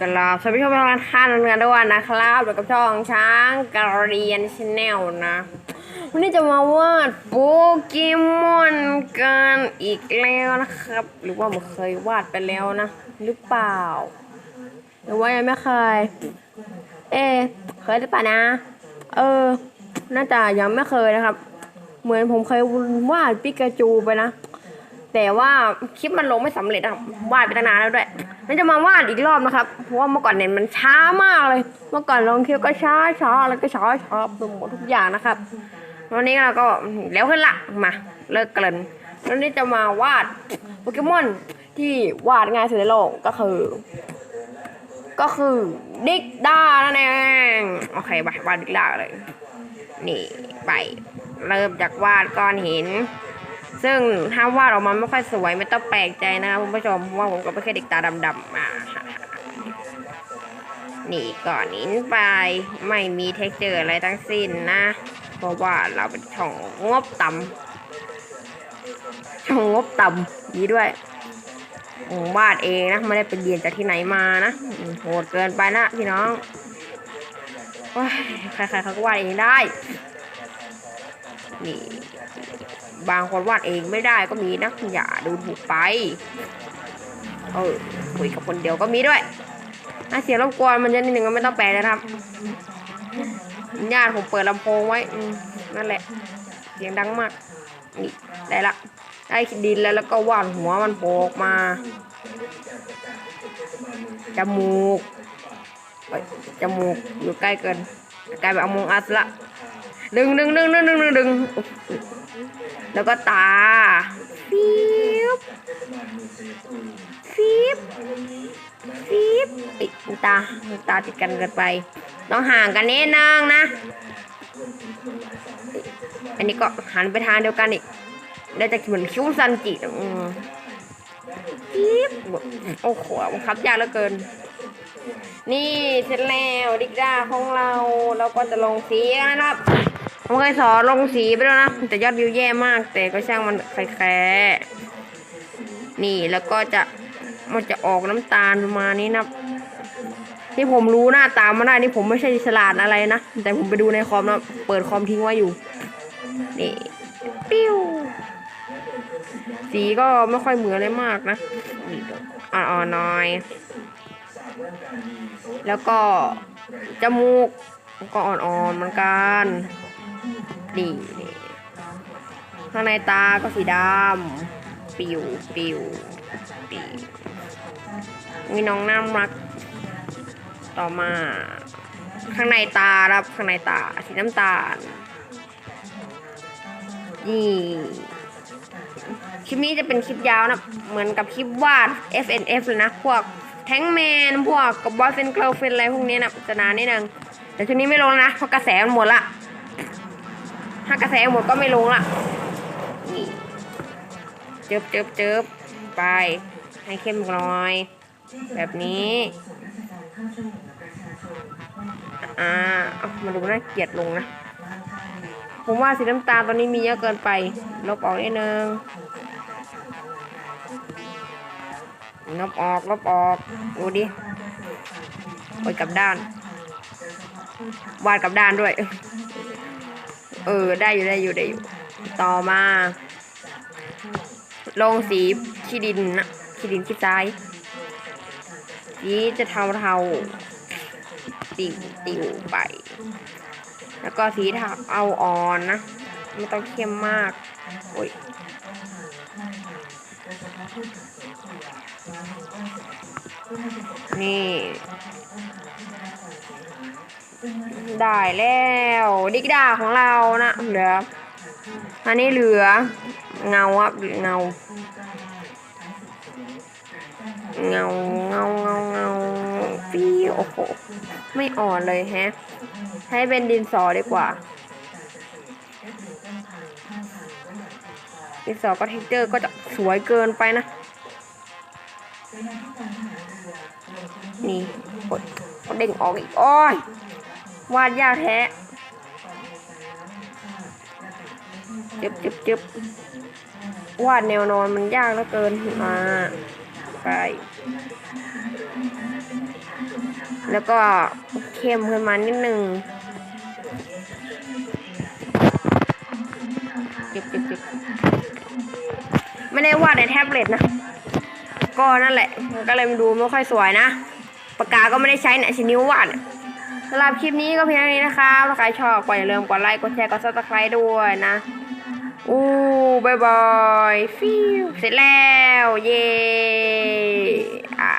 กราบสวัสดีทุกท่านท่านกันด้วยนะครับอยู่กับช่องช้างกระเรียนชาแนลนะ วันนี้จะมาวาดโปเกมอนกันอีกแล้วนะครับ หรือว่าผมเคยวาดไปแล้วนะ หรือเปล่า หรือว่ายังไม่เคย เอเคยหรือเปล่านะ เออ น่าจะยังไม่เคยนะครับ เหมือนผมเคยวาดปิกาจูไปนะ แต่ว่าคลิปมันลงไม่สำเร็จนะครับวาดไปตั้งนานแล้วด้วย นั่นจะมาวาดอีกรอบนะครับ เพราะว่าเมื่อก่อนเน็ตมันช้ามากเลย เมื่อก่อนลงคลิปก็ช้าช้าแล้วก็ช้าช้าไปหมดทุกอย่างนะครับ วันนี้เราก็เร็วขึ้นละมาเลิกเกินวันนี้จะมาวาดโปเกมอนที่วาดง่ายสุดในโลกก็คือ ก็คือดิกด้านั่นเองโอเคไปวาดดิกด้าเลย นี่ไป เริ่มจากวาดก้อนหิน ซึ่งถ้าวาดออกมาไม่ค่อยสวยไม่ต้องแปลกใจนะครับคุณผู้ชมว่าผมก็ไม่แค่เด็กตาดำๆมานี่ก่อนหินไปไม่มีเท็กเจอร์อะไรทั้งสิ้นนะ เพราะว่าเราเป็นช่องงบต่ำช่องงบต่ำนี้ด้วยผมวาดเองนะไม่ได้ไปเรียนจากที่ไหนมานะโหดเกินไปนะพี่น้องใครๆเขาก็วาดเองได้ นี่ บางคนวาดเองไม่ได้ก็มีนะอย่าดูถูกไปเออคุยกับคนเดียวก็มีด้วยน่าเสียงรบกวนมันจะนิดหนึ่งก็ไม่ต้องแปลนะครับญาติผมเปิดลำโพงไว้นั่นแหละ เสียงดังมาก นี่ได้ละ ได้ดินแล้วแล้วก็วาดหัวมันโผล่ออกมา จมูกจมูกอยู่ใกล้เกินกลายเป็นอมงอัสละ ดึงดึงดึงดึงดึงดึงดึงแล้วก็ตาฟิบฟิบฟิบปิดตาตาติดกันเกินไป ต้องห่างกันนิดนึงนะ อันนี้ก็หันไปทางเดียวกันอีก ได้จะเหมือนคิ้วซันจิอืมฟิบโอ้โหบังคับยากเหลือเกินนี่เสร็จแล้วดิกด้าของเราเราก็จะลงสีนะครับ ผมเคยสอนลงสีไปแล้วนะ แต่ยอดวิวแย่มาก แต่ก็ช่างมันแคร์นี่แล้วก็จะมันจะออกน้ำตาลประมาณนี้นะที่ผมรู้หน้าตามมาได้นี่ผมไม่ใช่ฉลาดอะไรนะ แต่ผมไปดูในคอมนะเปิดคอมทิ้งไว้อยู่ นี่ปิ้วสีก็ไม่ค่อยเหมือนเลยมากนะนี่อ่อนๆหน่อย แล้วก็จมูกก็อ่อนๆเหมือนกัน นี่ข้างในตาก็สีดำปิวปิวปิวมีน้องน่ารัก ต่อมา ข้างในตาครับข้างในตาสีน้ำตาลนี่คลิปนี้จะเป็นคลิปยาวนะ เหมือนกับคลิปวาด FNF เลยนะ พวกแทงแมน พวกกับบอสเซนเกิลเฟนอะไรพวกนี้นะจะนานนิดนึงแต่ช่วงนี้ไม่ลงแล้วนะ เพราะกระแสมันหมดละ ถ้ากระแสหมดก็ไม่ลงละนี่เจิบเจิบเจิบไป ให้เข้มหน่อย แบบนี้อ่ามาดูน่าเกลียดลงนะ ผมว่าสีน้ำตาลตอนนี้มีเยอะเกินไป ลบออกนิดนึงลบออกลบออก ดูดิโอ้ยกับด้าน วาดกับด้านด้วย เออ ได้อยู่ได้อยู่ได้อยู่ ต่อมา ลงสีขี้ดินนะขี้ดินขี้ทรายสีจะเทาเทาๆติวติวไป แล้วก็สีเทาเอาอ่อนนะ ไม่ต้องเข้มมาก โอ้ยนี่ ได้แล้วดิกดาของเรานะเหลืออันนี้เหลือเงาครับเงาเงาเงาเงาเงาปี้โอ้โหไม่อ่อนเลยแฮะ ให้เป็นดินสอดีกว่า ดินสอก็เทคเจอร์ก็จะสวยเกินไปนะ นี่กดเด้งออกอีก โอ้ย วาดยากแท้จึบจึบจึบวาดแนวนอนมันยากเหลือเกินมาไป แล้วก็เข้มขึ้นมานิดนึงจิบจิบจิบไม่ได้วาดในแท็บเล็ตนะ ก็นั่นแหละ ก็เลยดูไม่ค่อยสวยนะ ปากกาก็ไม่ได้ใช้เนี่ยชิ้นนิ้ววาดเนี่ยำหรับคลิปนี้ก็เพียงเท่านี้นะคะถ้าใครชอบก็อย่าลืมกดไลค์ กดแชร์ กดซับสไครต์ด้วยนะ อู้บายบาย ฟิวเสร็จแล้ว เย้อะ